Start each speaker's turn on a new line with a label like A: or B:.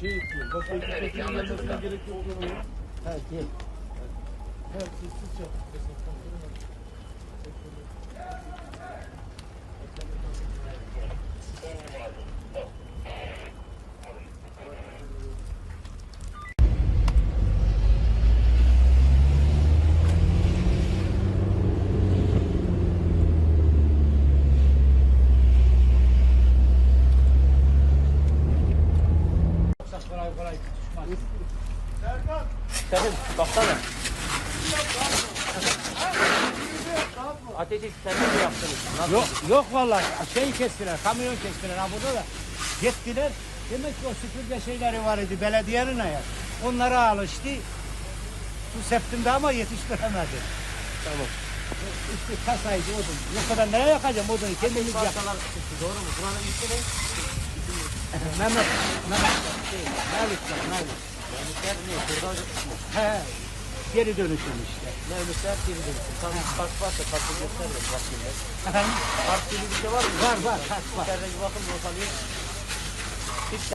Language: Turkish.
A: Şey
B: istiyor. Başka bir
C: şey yapmasına
B: gerek yok. Herkes.
C: Herkes sessiz yap. Tutuşmaz.
A: Senin baksana. Ateşi sen mi yaptınız? Nasıl?
C: Yok, yok vallahi şey kestiler, kamyon kestiler ha burada da. Gittiler, demek ki o süpürge şeyleri var idi belediyenin ayağı. Onlara alıştı. Bu septimde ama yetiştiremedi.
A: Tamam.
C: İşte kasaydı odun. Yok kadar nereye yakacağım odunu kendimiz yak.
A: Doğru mu? Buranın ismi ne?
C: Mehmet, Mehmet, şey, Mevlüt var, Mevlüt.
A: Mevlütler ne? Mı?
C: He, geri dönüşüm işte.
A: Mevlütler geri dönüşüm. Tam kart varsa kartı gösterin bakayım ben.
C: Efendim?
A: Kart gibi bir şey var mı?
C: Var, var, kart var.
A: İçeride bir bakın alayım.